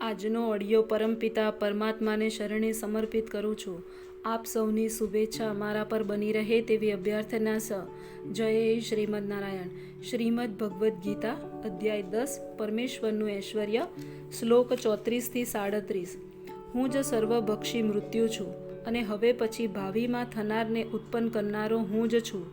આજનો ઓડિયો પરમપિતા પરમાત્માને શરણે સમર્પિત કરું છું. આપ સૌની શુભેચ્છા મારા પર બની રહે તેવી અભ્યર્થના સ. જય શ્રીમદ નારાયણ. શ્રીમદ ભગવદ્ ગીતા અધ્યાય દસ, પરમેશ્વરનું ઐશ્વર્ય, શ્લોક ચોત્રીસથી સાડત્રીસ. હું જ સર્વભક્ષી મૃત્યુ છું અને હવે પછી ભાવિમાં થનારને ઉત્પન્ન કરનારો હું જ છું.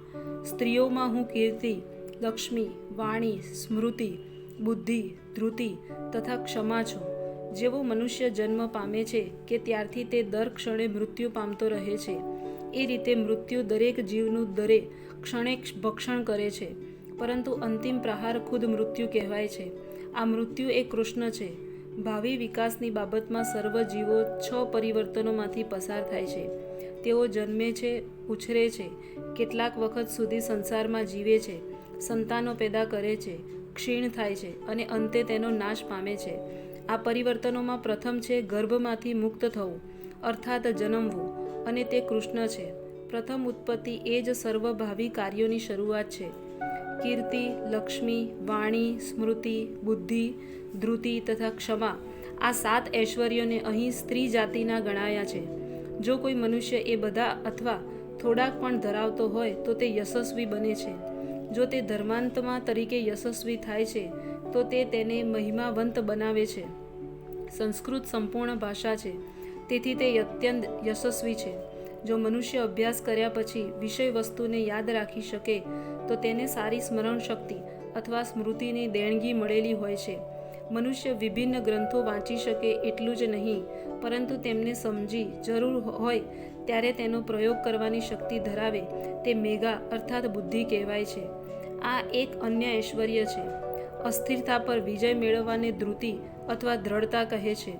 સ્ત્રીઓમાં હું કીર્તિ, લક્ષ્મી, વાણી, સ્મૃતિ, બુદ્ધિ ધૃતિ તથા ક્ષમા છું. જેવો મનુષ્ય જન્મ પામે છે કે ત્યારથી તે દર ક્ષણે મૃત્યુ પામતો રહે છે. એ રીતે મૃત્યુ દરેક જીવનું દરે ક્ષણે ભક્ષણ કરે છે. પરંતુ અંતિમ પ્રહાર ખુદ મૃત્યુ કહેવાય છે. આ મૃત્યુ એ કૃષ્ણ છે. ભાવિ વિકાસની બાબતમાં સર્વ જીવો છ પરિવર્તનોમાંથી પસાર થાય છે. તેઓ જન્મે છે, ઉછરે છે, કેટલાક વખત સુધી સંસારમાં જીવે છે, સંતાનો પેદા કરે છે, ક્ષીણ થાય છે અને અંતે તેનો નાશ પામે છે. આ પરિવર્તનોમાં પ્રથમ છે ગર્ભમાંથી મુક્ત થવું, અર્થાત જન્મવું, અને તે કૃષ્ણ છે. પ્રથમ ઉત્પત્તિ એ જ સર્વભાવી કાર્યોની શરૂઆત છે. કીર્તિ, લક્ષ્મી, વાણી, સ્મૃતિ, બુદ્ધિ ધૃતિ તથા ક્ષમા આ સાત ઐશ્વર્યોને અહીં સ્ત્રી જાતિના ગણાયા છે. જો કોઈ મનુષ્ય એ બધા અથવા થોડાક પણ ધરાવતો હોય તો તે યશસ્વી બને છે. જો તે ધર્માંતમાં તરીકે યશસ્વી થાય છે તો તે તેને મહિમાવંત બનાવે છે. સંસ્કૃત સંપૂર્ણ ભાષા છે. તેથી તે અત્યંત યશસ્વી છે. જો મનુષ્ય અભ્યાસ કર્યા પછી વિષય વસ્તુને યાદ રાખી શકે, તો તેને સારી સ્મરણ શક્તિ અથવા સ્મૃતિની દેણગી મળેલી હોય છે. મનુષ્ય વિભિન્ન ગ્રંથો વાંચી શકે એટલું જ નહીં, પરંતુ તેમને સમજી જરૂર હોય ત્યારે તેનો પ્રયોગ કરવાની શક્તિ ધરાવે તે મેઘા અર્થાત બુદ્ધિ કહેવાય છે. આ એક અન્ય ઐશ્વર્ય છે. અસ્થિરતા પર વિજય મેળવવાને ધૃતિ અથવા દ્રઢતા કહે છે.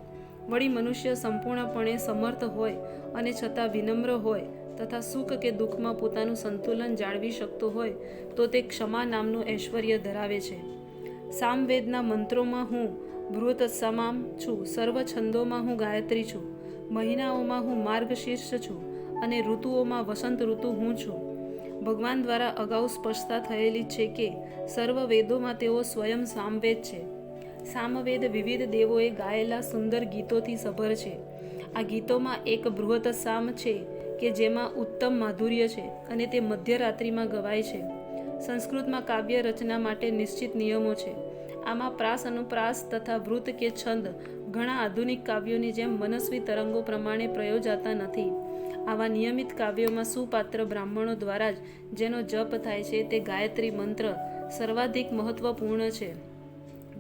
વળી મનુષ્ય સંપૂર્ણપણે સમર્થ હોય અને છતાં વિનમ્ર હોય તથા સુખ કે દુઃખમાં પોતાનું સંતુલન જાળવી શકતો હોય તો તે ક્ષમા નામનું ઐશ્વર્ય ધરાવે છે. સામવેદના મંત્રોમાં હું બૃહત સમામ છું, સર્વ છંદોમાં હું ગાયત્રી છું, મહિનાઓમાં હું માર્ગશીર્ષ છું અને ઋતુઓમાં વસંત ઋતુ હું છું. ભગવાન દ્વારા અગાઉ સ્પષ્ટતા થયેલી છે કે સર્વ વેદોમાં તેઓ સ્વયં સામવેદ છે. સામવેદ વિવિધ દેવોએ ગાયેલા સુંદર ગીતોથી સભર છે. આ ગીતોમાં એક બૃહત સામ છે કે જેમાં ઉત્તમ માધુર્ય છે અને તે મધ્યરાત્રિમાં ગવાય છે. સંસ્કૃતમાં કાવ્ય રચના માટે નિશ્ચિત નિયમો છે. આમાં પ્રાસ અનુપ્રાસ તથા વૃત કે છંદ ઘણા આધુનિક કાવ્યોની જેમ મનસ્વી તરંગો પ્રમાણે પ્રયોજાતા નથી. આવા નિયમિત કાવ્યોમાં સુપાત્ર બ્રાહ્મણો દ્વારા જ જેનો જપ થાય છે તે ગાયત્રી મંત્ર સર્વાધિક મહત્વપૂર્ણ છે.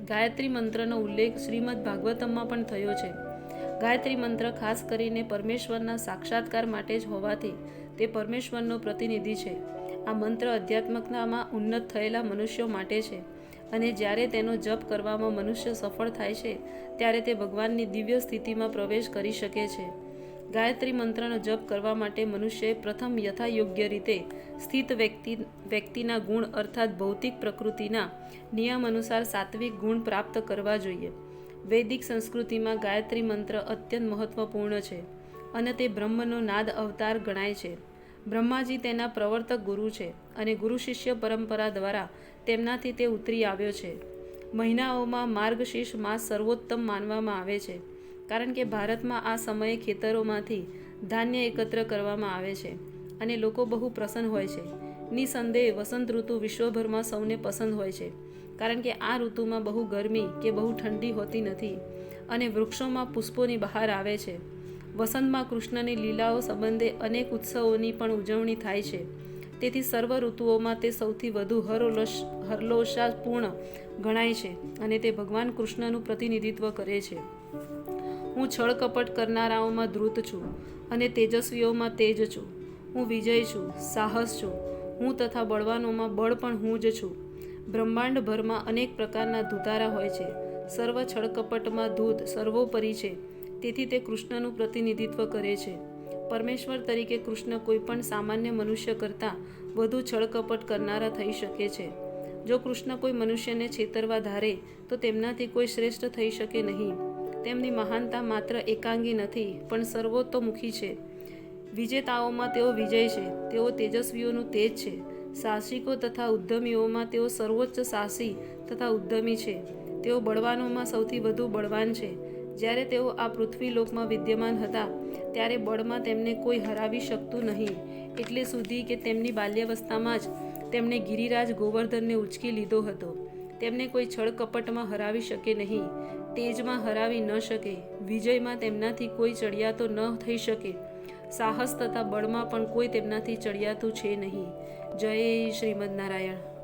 ગાયત્રી મંત્રનો ઉલ્લેખ શ્રીમદ ભાગવતમમાં પણ થયો છે. ગાયત્રી મંત્ર ખાસ કરીને પરમેશ્વરના સાક્ષાત્કાર માટે જ હોવાથી તે પરમેશ્વરનો પ્રતિનિધિ છે. આ મંત્ર અધ્યાત્મકતામાં ઉન્નત થયેલા મનુષ્યો માટે છે અને જ્યારે તેનો જપ કરવામાં મનુષ્ય સફળ થાય છે, ત્યારે તે ભગવાનની દિવ્ય સ્થિતિમાં પ્રવેશ કરી શકે છે. ગાયત્રી મંત્રનો જપ કરવા માટે મનુષ્યએ પ્રથમ યથાયોગ્ય રીતે સ્થિત વ્યક્તિ, વ્યક્તિના ગુણ અર્થાત ભૌતિક પ્રકૃતિના નિયમ અનુસાર સાત્વિક ગુણ પ્રાપ્ત કરવા જોઈએ. વૈદિક સંસ્કૃતિમાં ગાયત્રી મંત્ર અત્યંત મહત્વપૂર્ણ છે અને તે બ્રહ્મનો નાદ અવતાર ગણાય છે. બ્રહ્માજી તેના પ્રવર્તક ગુરુ છે અને ગુરુ શિષ્ય પરંપરા દ્વારા તેમનાથી તે ઉતરી આવ્યો છે. મહિનાઓમાં માર્ગશીર્ષ માસ સર્વોત્તમ માનવામાં આવે છે. કારણ કે ભારતમાં આ સમયે ખેતરોમાંથી ધાન્ય એકત્ર કરવામાં આવે છે અને લોકો બહુ પ્રસન્ન હોય છે. નિસંદેહ વસંત ઋતુ વિશ્વભરમાં સૌને પસંદ હોય છે. કારણ કે આ ઋતુમાં બહુ ગરમી કે બહુ ઠંડી હોતી નથી અને વૃક્ષોમાં પુષ્પોની બહાર આવે છે. વસંતમાં કૃષ્ણની લીલાઓ સંબંધે અનેક ઉત્સવોની પણ ઉજવણી થાય છે. તેથી સર્વ ઋતુઓમાં તે સૌથી વધુ હરોલોશ હર્લોષાપૂર્ણ ગણાય છે અને તે ભગવાન કૃષ્ણનું પ્રતિનિધિત્વ કરે છે. હું છળકપટ કરનારાઓમાં ધ્રુત છું અને તેજસ્વીઓમાં તેજ છું. હું વિજય છું, સાહસ છું. હું તથા બળવાનોમાં બળ પણ હું જ છું. બ્રહ્માંડભરમાં અનેક પ્રકારના ધુતારા હોય છે. સર્વ છળકપટમાં ધૂત સર્વોપરી છે. તેથી તે કૃષ્ણનું પ્રતિનિધિત્વ કરે છે. પરમેશ્વર તરીકે કૃષ્ણ કોઈપણ સામાન્ય મનુષ્ય કરતાં વધુ છળકપટ કરનારા થઈ શકે છે. જો કૃષ્ણ કોઈ મનુષ્યને છેતરવા ધારે, તો તેમનાથી કોઈ શ્રેષ્ઠ થઈ શકે નહીં. તેમની મહાનતા માત્ર એકાંગી નથી, પણ સર્વોતોમુખી છે. વિજેતાઓમાં તેઓ વિજય છે. તેઓ તેજસ્વીઓનું તેજ છે. સાહસિકો તથા ઉદ્યમીઓમાં તેઓ સર્વોચ્ચ સાહસી તથા ઉદ્યમી છે. તેઓ બળવાનોમાં સૌથી વધુ બળવાન છે. જ્યારે તેઓ આ પૃથ્વીલોકમાં વિદ્યમાન હતા, ત્યારે બળમાં તેમને કોઈ હરાવી શકતું નહીં. એટલે સુધી કે તેમની બાલ્યાવસ્થામાં જ તેમણે ગિરિરાજ ગોવર્ધનને ઉચકી લીધો હતો. તેમને કોઈ છળ કપટમાં હરાવી શકે નહીં. તેજમાં હરાવી ન શકે. વિજયમાં તેમનાથી કોઈ ચડિયાતો ન થઈ શકે. સાહસ તથા બળમાં પણ કોઈ તેમનાથી ચડિયાતું છે નહીં. જય શ્રીમદ નારાયણ.